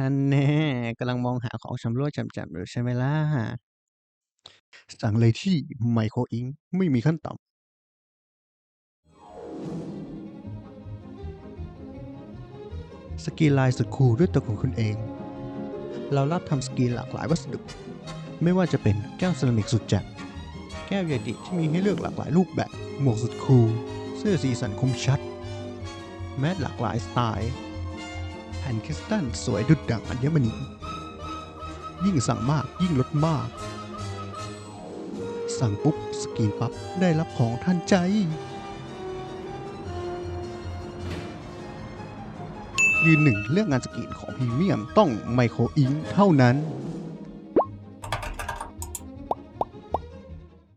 ฮันแน่กำลังมองหาของชำร่วยจ่มๆอยู่ใช่ไหมล่ะ สั่งเลยที่ไมโครอิงไม่มีขั้นต่ำสกีลายสุดคูลด้วยตัวของคุณเอง เรารับทำสกีหลากหลายวัสดุ ไม่ว่าจะเป็นแก้วเซรามิกสุดจ่มแก้วเยติที่มีให้เลือกหลากหลายรูปแบบ หมวกสุดคูลเสื้อสีสันคมชัด แมสหลากหลายสไตล์ นคริสตันสวยดุดดังอัญมณี ยิ่งสั่งมากยิ่งลดมาก สั่งปุ๊บ สกรีนปั๊บ ได้รับของทันใจ ยืนหนึ่งเรื่องงานสกรีนของพรีเมียมต้องไมโครอิงเท่านั้น